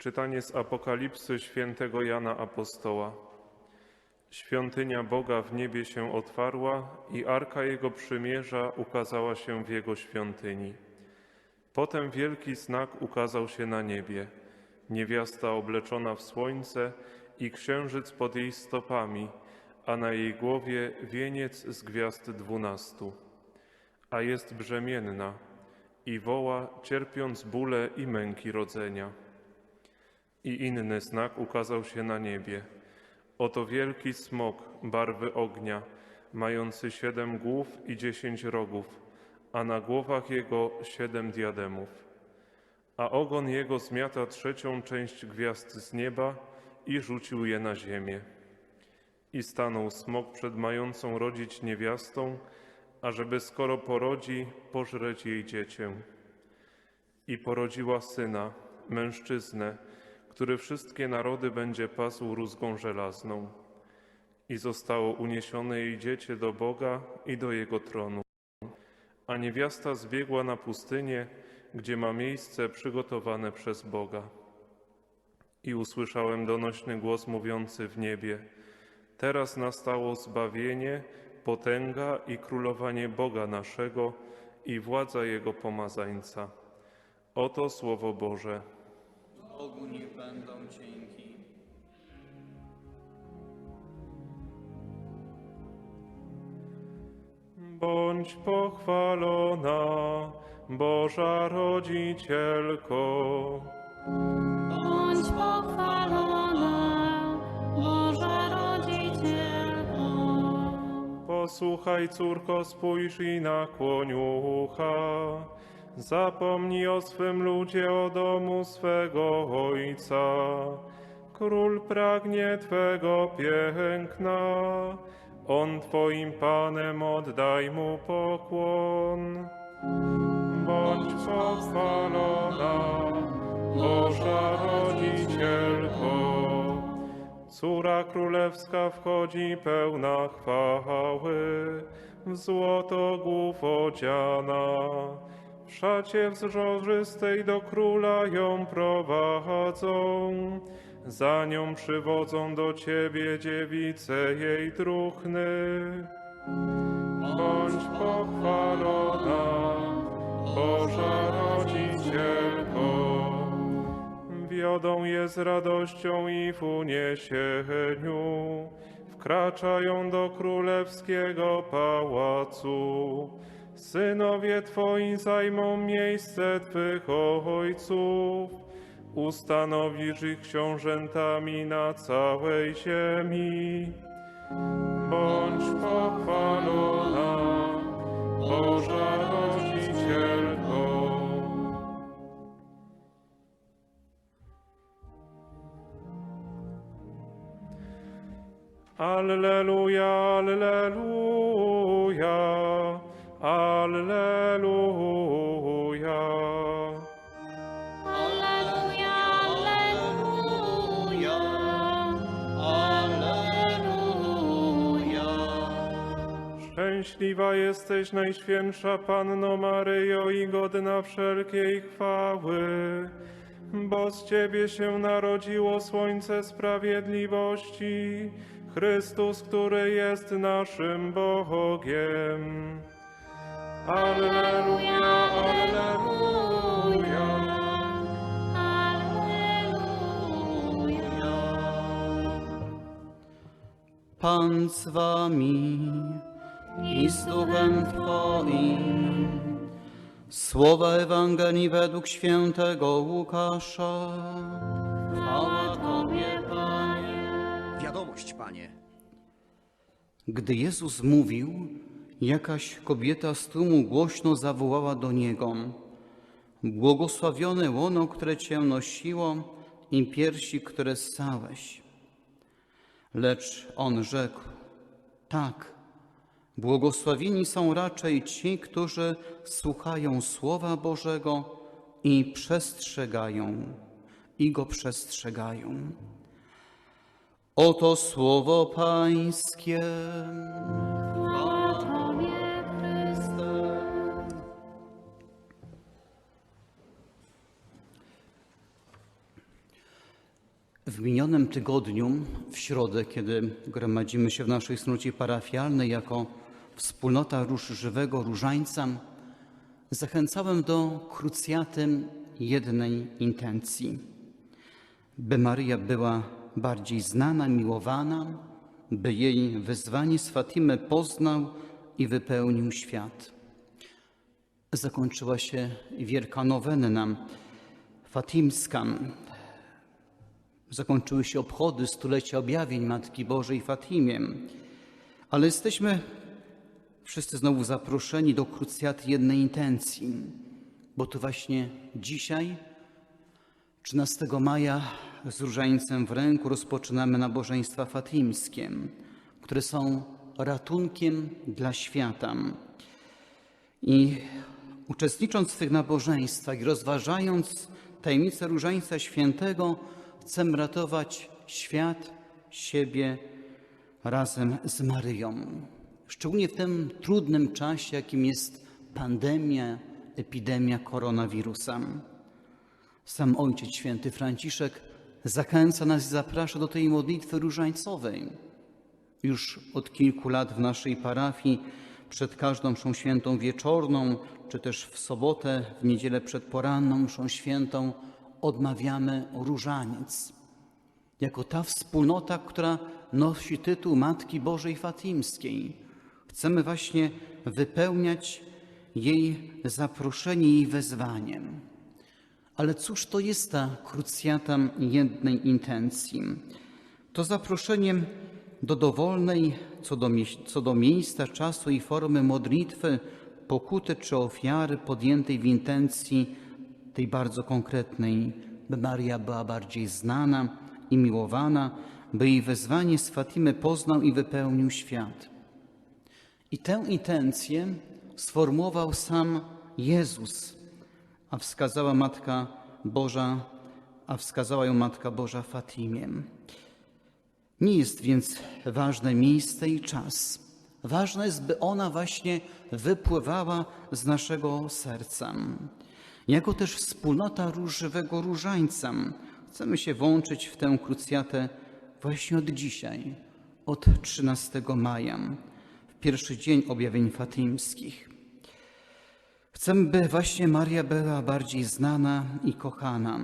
Czytanie z Apokalipsy świętego Jana Apostoła. Świątynia Boga w niebie się otwarła i arka Jego przymierza ukazała się w Jego świątyni. Potem wielki znak ukazał się na niebie. Niewiasta obleczona w słońce i księżyc pod jej stopami, a na jej głowie wieniec z gwiazd dwunastu. A jest brzemienna i woła, cierpiąc bóle i męki rodzenia. I inny znak ukazał się na niebie. Oto wielki smok barwy ognia, mający siedem głów i dziesięć rogów, a na głowach jego siedem diademów. A ogon jego zmiata trzecią część gwiazd z nieba i rzucił je na ziemię. I stanął smok przed mającą rodzić niewiastą, ażeby skoro porodzi, pożreć jej dziecię. I porodziła syna, mężczyznę, który wszystkie narody będzie pasł rózgą żelazną. I zostało uniesione jej dziecię do Boga i do Jego tronu. A niewiasta zbiegła na pustynię, gdzie ma miejsce przygotowane przez Boga. I usłyszałem donośny głos mówiący w niebie: Teraz nastało zbawienie, potęga i królowanie Boga naszego i władza Jego pomazańca. Oto Słowo Boże. Bogu niech będą dzięki. Bądź pochwalona, Boża Rodzicielko. Bądź pochwalona, Boża Rodzicielko. Posłuchaj, córko, spójrz i nakłoń ucha. Zapomnij o swym ludzie, o domu swego ojca. Król pragnie Twego piękna. On Twoim Panem oddaj mu pokłon. Bądź pochwalona, Boża Rodzicielko. Córa królewska wchodzi pełna chwały, w złoto głów odziana. Szacie wzrożystej do króla ją prowadzą, za nią przywodzą do ciebie dziewice jej druhny. Bądź pochwalona, Boża Rodzicielko. Wiodą je z radością i w uniesieniu, wkraczają do królewskiego pałacu. Synowie Twoi zajmą miejsce Twych ojców, ustanowisz ich książętami na całej ziemi. Bądź pochwalona, Boża Rodzicielko. Alleluja, Alleluja, Alleluja. Alleluja, Alleluja, Alleluja. Szczęśliwa jesteś, Najświętsza Panno Maryjo i godna wszelkiej chwały, bo z Ciebie się narodziło słońce sprawiedliwości, Chrystus, który jest naszym Bogiem. Alleluja, Alleluja. Alleluja. Pan z wami i z duchem Twoim. Słowa Ewangelii według świętego Łukasza. Chwała Tobie, Panie. Wiadomość, Panie. Gdy Jezus mówił, jakaś kobieta z tłumu głośno zawołała do Niego. Błogosławione łono, które Cię nosiło i piersi, które ssałeś. Lecz On rzekł, tak, błogosławieni są raczej ci, którzy słuchają Słowa Bożego i przestrzegają, i Go przestrzegają. Oto Słowo Pańskie. W minionym tygodniu, w środę, kiedy gromadzimy się w naszej wspólnocie parafialnej jako wspólnota Róż Żywego Różańca, zachęcałem do krucjaty jednej intencji. By Maryja była bardziej znana, miłowana, by jej wezwanie z Fatimy poznał i wypełnił świat. Zakończyła się wielka nowenna fatimska. Zakończyły się obchody stulecia objawień Matki Bożej Fatimie. Ale jesteśmy wszyscy znowu zaproszeni do krucjaty jednej intencji, bo to właśnie dzisiaj, 13 maja, z różańcem w ręku rozpoczynamy nabożeństwa fatimskie, które są ratunkiem dla świata. I uczestnicząc w tych nabożeństwach i rozważając tajemnicę Różańca Świętego, chcemy ratować świat, siebie razem z Maryją. Szczególnie w tym trudnym czasie, jakim jest pandemia, epidemia koronawirusa. Sam Ojciec Święty Franciszek zachęca nas i zaprasza do tej modlitwy różańcowej. Już od kilku lat w naszej parafii przed każdą mszą świętą wieczorną, czy też w sobotę, w niedzielę przed poranną mszą świętą odmawiamy różaniec. Jako ta wspólnota, która nosi tytuł Matki Bożej Fatimskiej. Chcemy właśnie wypełniać jej zaproszenie, jej wezwaniem. Ale cóż to jest ta krucjata jednej intencji? To zaproszeniem do dowolnej co do, co do miejsca, czasu i formy modlitwy, pokuty czy ofiary podjętej w intencji tej bardzo konkretnej, by Maria była bardziej znana i miłowana, by jej wezwanie z Fatimy poznał i wypełnił świat. I tę intencję sformułował sam Jezus, a wskazała Matka Boża, a wskazała ją Matka Boża Fatimie. Nie jest więc ważne miejsce i czas. Ważne jest, by ona właśnie wypływała z naszego serca. Jako też wspólnota różowego różańca. Chcemy się włączyć w tę krucjatę właśnie od dzisiaj, od 13 maja, w pierwszy dzień objawień fatimskich. Chcemy, by właśnie Maria była bardziej znana i kochana,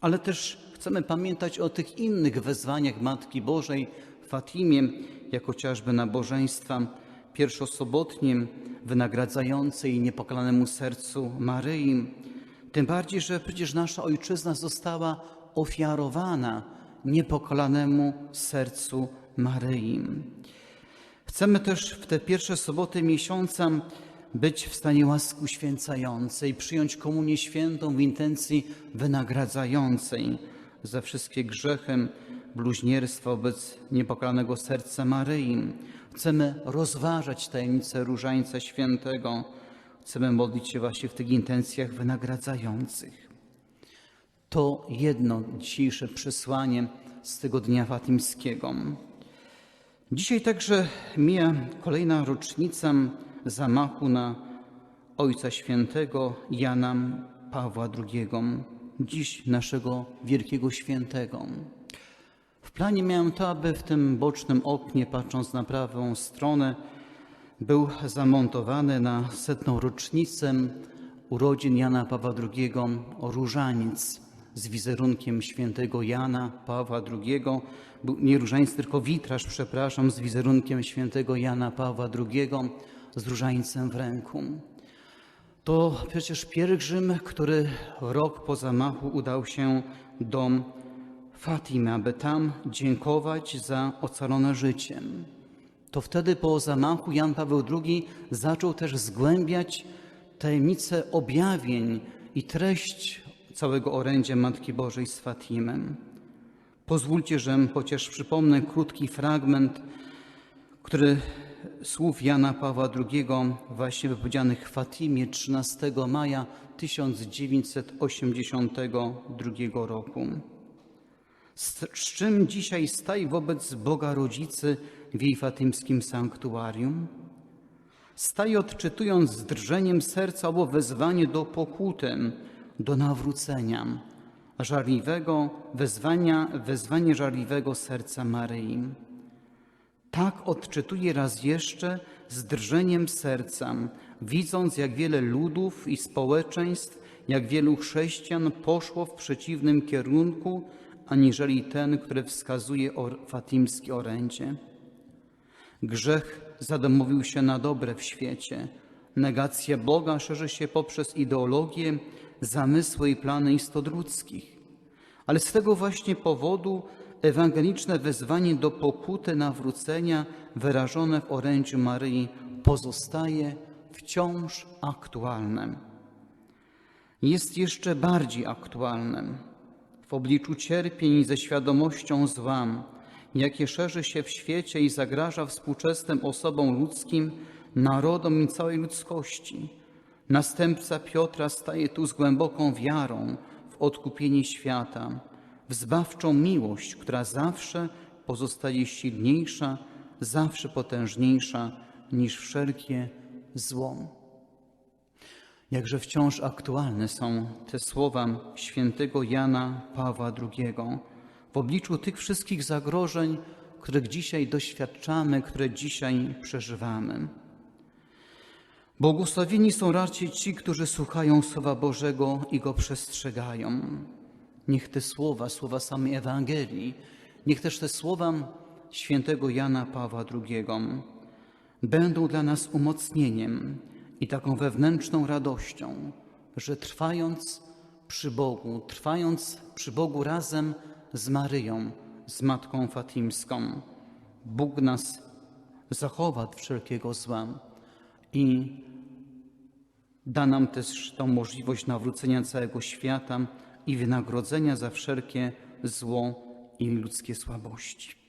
ale też chcemy pamiętać o tych innych wezwaniach Matki Bożej w Fatimie, jak chociażby nabożeństwa pierwszosobotnim, wynagradzające jej niepokalanemu sercu Maryi. Tym bardziej, że przecież nasza ojczyzna została ofiarowana niepokalanemu sercu Maryi. Chcemy też w te pierwsze soboty miesiąca być w stanie łaski uświęcającej, przyjąć komunię świętą w intencji wynagradzającej za wszystkie grzechy, bluźnierstwa wobec niepokalanego serca Maryi. Chcemy rozważać tajemnicę Różańca Świętego. Chcemy modlić się właśnie w tych intencjach wynagradzających. To jedno dzisiejsze przesłanie z tego dnia fatimskiego. Dzisiaj także mija kolejna rocznica zamachu na Ojca Świętego Jana Pawła II, dziś naszego wielkiego świętego. W planie miałem to, aby w tym bocznym oknie, patrząc na prawą stronę, był zamontowany na setną rocznicę urodzin Jana Pawła II różaniec z wizerunkiem świętego Jana Pawła II. Był nie różaniec, tylko witraż, przepraszam, z wizerunkiem świętego Jana Pawła II z różańcem w ręku. To przecież pielgrzym, który rok po zamachu udał się do Fatimy, aby tam dziękować za ocalone życie. To wtedy po zamachu Jan Paweł II zaczął też zgłębiać tajemnicę objawień i treść całego orędzia Matki Bożej z Fatimem. Pozwólcie, że chociaż przypomnę krótki fragment, który słów Jana Pawła II, właśnie wypowiedzianych w Fatimie 13 maja 1982 roku. Z, czym dzisiaj staj wobec Boga Rodzicy w jej fatymskim sanktuarium? Staj odczytując z drżeniem serca owo wezwanie do pokuty, do nawrócenia, żarliwego wezwania, wezwanie żarliwego serca Maryi. Tak odczytuje raz jeszcze z drżeniem serca, widząc jak wiele ludów i społeczeństw, jak wielu chrześcijan poszło w przeciwnym kierunku, aniżeli ten, który wskazuje o fatimski orędzie. Grzech zadomowił się na dobre w świecie. Negacja Boga szerzy się poprzez ideologię, zamysły i plany istot ludzkich. Ale z tego właśnie powodu ewangeliczne wezwanie do pokuty nawrócenia wyrażone w orędziu Maryi pozostaje wciąż aktualne. Jest jeszcze bardziej aktualnym w obliczu cierpień ze świadomością zła, jakie szerzy się w świecie i zagraża współczesnym osobom ludzkim, narodom i całej ludzkości. Następca Piotra staje tu z głęboką wiarą w odkupienie świata, w zbawczą miłość, która zawsze pozostaje silniejsza, zawsze potężniejsza niż wszelkie zło. Jakże wciąż aktualne są te słowa świętego Jana Pawła II w obliczu tych wszystkich zagrożeń, których dzisiaj doświadczamy, które dzisiaj przeżywamy. Błogosławieni są raczej ci, którzy słuchają Słowa Bożego i go przestrzegają. Niech te słowa, słowa samej Ewangelii, niech też te słowa świętego Jana Pawła II będą dla nas umocnieniem i taką wewnętrzną radością, że trwając przy Bogu, trwając przy Bogu razem z Maryją, z Matką Fatimską, Bóg nas zachowa od wszelkiego zła i da nam też tą możliwość nawrócenia całego świata i wynagrodzenia za wszelkie zło i ludzkie słabości.